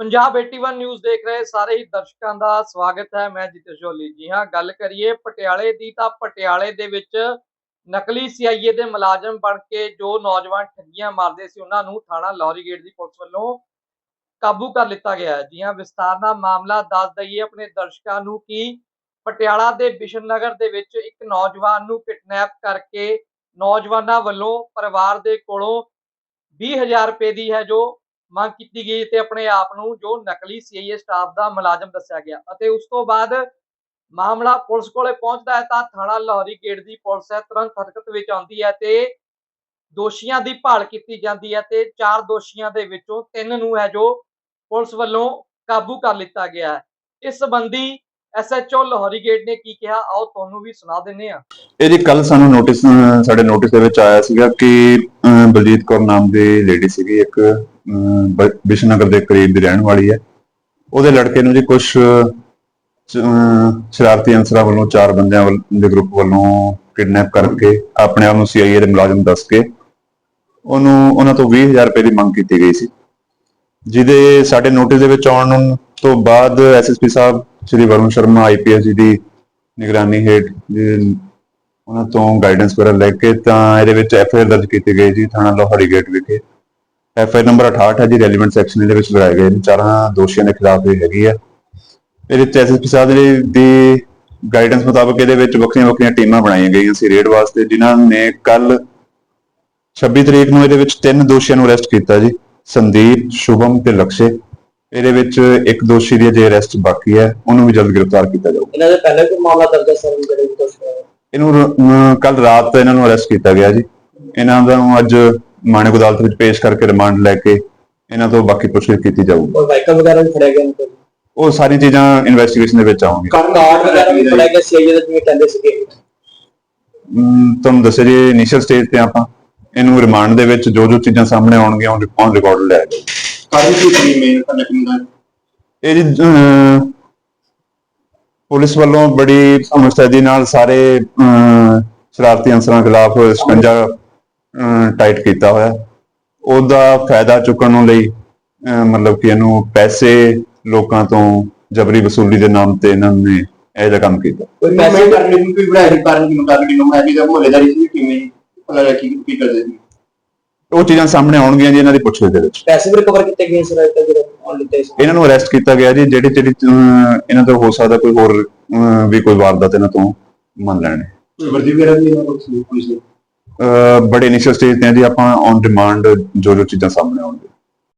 Punjab 81 news ਦੇਖ ਰਹੇ ਸਾਰੇ ਹੀ ਦਰਸ਼ਕਾਂ ਦਾ ਸਵਾਗਤ ਹੈ, ਮੈਂ ਜਿਤੇਸ਼ ਜੋਲੀ ਜੀ ਹਾਂ। ਗੱਲ ਕਰੀਏ ਪਟਿਆਲੇ ਦੀ ਤਾਂ ਪਟਿਆਲੇ ਦੇ ਵਿੱਚ ਨਕਲੀ ਸੀਆਈਏ ਦੇ ਮੁਲਾਜ਼ਮ ਬਣ ਕੇ ਜੋ ਨੌਜਵਾਨ ਠੱਗੀਆਂ ਮਾਰਦੇ ਸੀ, ਉਹਨਾਂ ਨੂੰ ਥਾਣਾ ਲੌਰੀ ਗੇਟ ਦੀ ਪੁਲਿਸ ਵੱਲੋਂ ਕਾਬੂ ਕਰ ਲਿੱਤਾ ਗਿਆ ਹੈ। ਜੀ ਹਾਂ, ਵਿਸਤਾਰ ਨਾਲ ਮਾਮਲਾ ਦੱਸ ਦਈਏ ਆਪਣੇ ਦਰਸ਼ਕਾਂ ਨੂੰ ਕਿ ਪਟਿਆਲਾ ਦੇ ਬਿਸ਼ਨ ਨਗਰ ਦੇ ਵਿੱਚ ਇੱਕ ਨੌਜਵਾਨ ਨੂੰ ਕਿਡਨੈਪ ਕਰਕੇ ਨੌਜਵਾਨਾਂ ਵੱਲੋਂ ਪਰਿਵਾਰ ਦੇ ਕੋਲੋਂ 20000 ਰੁਪਏ ਦੀ ਹੈ ਜੋ ਮੰਗ ਕੀਤੀ ਗਈ ਤੇ ਆਪਣੇ ਆਪ ਨੂੰ ਜੋ ਨਕਲੀ ਸੀਆਈਏ ਸਟਾਫ ਦਾ ਮੁਲਾਜ਼ਮ ਦੱਸਿਆ ਗਿਆ ਅਤੇ ਉਸ ਤੋਂ ਬਾਅਦ ਮਾਮਲਾ ਪੁਲਿਸ ਕੋਲੇ ਪਹੁੰਚਦਾ ਹੈ ਤਾਂ ਥਾਣਾ ਲਾਹੌਰੀ ਗੇਟ ਦੀ ਪੁਲਿਸ ਹੈ, ਤੁਰੰਤ ਹਰਕਤ ਵਿੱਚ ਆਉਂਦੀ ਹੈ ਤੇ ਦੋਸ਼ੀਆਂ ਦੀ ਭਾਲ ਕੀਤੀ ਜਾਂਦੀ ਹੈ ਤੇ ਚਾਰ ਦੋਸ਼ੀਆਂ ਦੇ ਵਿੱਚੋਂ ਤਿੰਨ ਨੂੰ ਹੈ ਜੋ ਪੁਲਿਸ ਵੱਲੋਂ ਕਾਬੂ ਕਰ ਲਿੱਤਾ ਗਿਆ ਹੈ। ਇਸ ਸੰਬੰਧੀ ਐਸਐਚਓ ਲਾਹੌਰੀ ਗੇਟ ਨੇ ਕੀ ਕਿਹਾ? ਆਓ ਤੁਹਾਨੂੰ ਵੀ ਸੁਣਾ ਦਿੰਨੇ ਆ ਇਹ ਜੀ ਕੱਲ ਸਾਨੂੰ ਨੋਟਿਸ ਸਾਡੇ ਨੋਟਿਸ ਦੇ ਵਿੱਚ ਆਇਆ ਸੀਗਾ ਕਿ ਬਲਜੀਤ ਕੌਰ ਨਾਮ ਦੀ ਲੇਡੀ ਸੀਗੀ, ਇੱਕ ਬਿਸ਼ਨਗਰ ਦੇ ਕਰੀਬ ਦੀ ਰਹਿਣ ਵਾਲੀ ਹੈ। ਉਹਦੇ ਲੜਕੇ ਨੂੰ ਜੀ ਕੁਝ ਸ਼ਰਾਰਤੀ ਅਨਸਰਾਂ ਵੱਲੋਂ ਚਾਰ ਬੰਦਿਆਂ ਦੇ ਗਰੁੱਪ ਵੱਲੋਂ ਕਿਡਨੈਪ ਕਰਕੇ ਆਪਣੇ ਆਪ ਨੂੰ ਸੀਆਈਏ ਦੇ ਮੁਲਾਜ਼ਮ ਦੱਸ ਕੇ ਉਹਨੂੰ, ਉਹਨਾਂ ਤੋਂ 20000 ਰੁਪਏ ਦੀ ਮੰਗ ਕੀਤੀ ਗਈ ਸੀ। ਜਿਹਦੇ ਸਾਡੇ ਨੋਟਿਸ ਦੇ ਵਿੱਚ ਆਉਣ ਤੋਂ ਬਾਅਦ ਐਸਐਸਪੀ ਸਾਹਿਬ ਸ਼੍ਰੀ ਵਰੁਣ ਸ਼ਰਮਾ ਆਈਪੀਐਸ ਜੀ ਦੀ ਨਿਗਰਾਨੀ ਹੇਠ ਉਹਨਾਂ ਤੋਂ ਗਾਈਡੈਂਸ ਵਗੈਰਾ ਲੈ ਕੇ ਤਾਂ ਇਹਦੇ ਵਿੱਚ ਐਫਆਈਆਰ ਦਰਜ ਕੀਤੀ ਗਈ ਜੀ, ਥਾਣਾ ਲੋਹੜੀ ਗੇਟ ਵਿਖੇ। ਐਫਆਈਆਰ ਨੰਬਰ 68 ਹੈ ਜੀ ਰੈਲੀਵੈਂਟ ਸੈਕਸ਼ਨ ਇਹਦੇ ਵਿੱਚ ਲਗਾਏ ਗਏ ਨੇ। ਚਾਰਾਂ ਦੋਸ਼ੀਆਂ ਦੇ ਖਿਲਾਫ ਇਹ ਹੈਗੀ ਹੈ ਇਹਦੇ ਵਿੱਚ ਐਸਐਸਪੀ ਸਾਹਿਬ ਦੇ ਦੀ ਗਾਈਡੈਂਸ ਮੁਤਾਬਕ ਇਹਦੇ ਵਿੱਚ ਵੱਖਰੀਆਂ ਵੱਖਰੀਆਂ ਟੀਮਾਂ ਬਣਾਈਆਂ ਗਈਆਂ ਸੀ ਰੇਡ ਵਾਸਤੇ, ਜਿਨ੍ਹਾਂ ਨੇ ਕੱਲ 26 ਤਰੀਕ ਨੂੰ ਇਹਦੇ ਵਿੱਚ ਤਿੰਨ ਦੋਸ਼ੀਆਂ ਨੂੰ ਅਰੈਸਟ ਕੀਤਾ ਜੀ, ਸੰਦੀਪ, ਸ਼ੁਭਮ ਤੇ ਲਕਸ਼ੇ। ਇਹਦੇ ਵਿੱਚ ਇੱਕ ਦੋਸ਼ੀ ਦੀ ਅਜੇ ਅਰੈਸਟ ਬਾਕੀ ਹੈ ਉਹਨੂੰ ਵੀ ਜਲਦ ਗ੍ਰਿਫਤਾਰ ਕੀਤਾ ਜਾਊਗਾ। ਇਹਨਾਂ ਦੇ ਪਹਿਲੇ ਕੋਈ ਮਾਮਲਾ ਦਰਜ ਹੈ ਸਰ ਜਿਹੜੇ ਵੀ ਦੋਸ਼ੀ ਇਹਨੂੰ ਕੱਲ ਰਾਤ ਇਹਨਾਂ ਨੂੰ ਅਰੈਸਟ ਕੀਤਾ ਗਿਆ ਜੀ। ਇਹਨਾਂ ਦਾ ਨੂੰ ਅੱਜ ਮਾਣਕ ਅਦਾਲਤ ਵਿੱਚ ਪੇਸ਼ ਕਰਕੇ ਰਿਮਾਂਡ ਲੈ ਕੇ ਇਹਨਾਂ ਤੋਂ ਬਾਕੀ ਪੁੱਛਗਿੱਛ ਕੀਤੀ ਜਾਊਗੀ। ਕੋਈ ਵਾਹੀਕਲ ਵਗੈਰਾ ਵੀ ਫੜਿਆ ਗਿਆ ਇਹਨਾਂ ਕੋਲ? ਉਹ ਸਾਰੀ ਚੀਜ਼ਾਂ ਇਨਵੈਸਟੀਗੇਸ਼ਨ ਦੇ ਵਿੱਚ ਆਉਣਗੀਆਂ। ਕਾਰਡ ਵਗੈਰਾ ਵੀ ਫੜਿਆ ਗਿਆ ਸੀ ਜਿਹਦੇ ਜਿਵੇਂ ਕਹਿੰਦੇ ਸੀਗੇ। ਅਮ, ਤੁਹਾਨੂੰ ਦੱਸਿਆ ਜੀ ਇਨੀਸ਼ੀਅਲ ਸਟੇਜ ਤੇ ਆਪਾਂ ਇਹਨੂੰ ਰਿਮਾਂਡ ਦੇ ਵਿੱਚ ਜੋ ਜੋ ਚੀਜ਼ਾਂ ਸਾਹਮਣੇ ਆਉਣਗੀਆਂ ਔਨ ਰਿਕਾਰਡ ਲੈ ਜਾਓ ਸੀ ਕੀ ਮੇਨ ਕਨੈਕਟਿੰਗ ਦਾ ਇਹ ਜੀ ਅਮ, ਪੁਲਿਸ ਵੱਲੋਂ ਬੜੀ ਮੁਸਤੈਦੀ ਨਾਲ ਸਾਰੇ ਸ਼ਰਾਰਤੀ ਅੰਸਰਾਂ ਖਿਲਾਫ ਸ਼ਿਕੰਜਾ ਟਾਈਟ ਕੀਤਾ ਹੋਇਆ। ਉਹਦਾ ਫਾਇਦਾ ਚੁੱਕਣ ਨੂੰ ਲਈ ਮਤਲਬ ਕਿ ਇਹਨੂੰ ਪੈਸੇ ਲੋਕਾਂ ਤੋਂ ਜਬਰੀ ਵਸੂਲੀ ਦੇ ਨਾਮ ਤੇ ਇਹਨਾਂ ਨੇ ਇਹ ਜਿਹਾ ਕੰਮ ਕੀਤਾ। ਕੋਈ ਪੈਸੇ ਕਰਨੇ ਨੂੰ ਕੋਈ ਬਣਾਇਆ ਕਾਰਨ ਦੀ ਮੁਤਾਬਕ ਨੂੰ ਬਣਾਇਆ ਜਿਹਦਾ ਮੁਹੱਲੇਦਾਰੀ ਸੀ ਕਿਵੇਂ ਪਤਾ ਕੀ ਕੀ ਕਰਦੇ ਸੀ। ਉਹ ਚੀਜ਼ਾਂ ਸਾਹਮਣੇ ਆਉਣਗੀਆਂ ਜੀ ਇਹਨਾਂ ਦੀ ਪੁੱਛਗਿੱਛ ਦੇ ਵਿੱਚ। ਪੈਸੇ ਵੀ ਰਿਕਵਰ ਕੀਤੇ ਗਏ ਸਰ ਅੱਜ ਲਿੱਤੇ ਸੀ? ਇਹਨਾਂ ਨੂੰ ਅਰੈਸਟ ਕੀਤਾ ਗਿਆ ਜੀ ਜਿਹੜੀ ਜਿਹੜੀ ਇਹਨਾਂ ਤੋਂ ਹੋ ਸਕਦਾ ਕੋਈ ਹੋਰ ਵੀ ਕੋਈ ਵਾਰਦਾਤ ਇਹਨਾਂ ਤੋਂ ਮੰਨ ਲੈਣੇ। ਵਰਦੀ ਵਗੈਰਾ ਵੀ ਇਹਨਾਂ ਕੋਲ ਸੀ ਪੁਲਿਸ ਨੇ ਅਹ ਬੜੇ ਇਨੀਸ਼ੀਅਲ ਸਟੇਜ ਤੇ ਆ ਜੀ ਆਪਾਂ ਔਨ ਡਿਮਾਂਡ ਜੋ ਜੋ ਚੀਜ਼ਾਂ ਸਾਹਮਣੇ ਆਉਣਗੀਆਂ।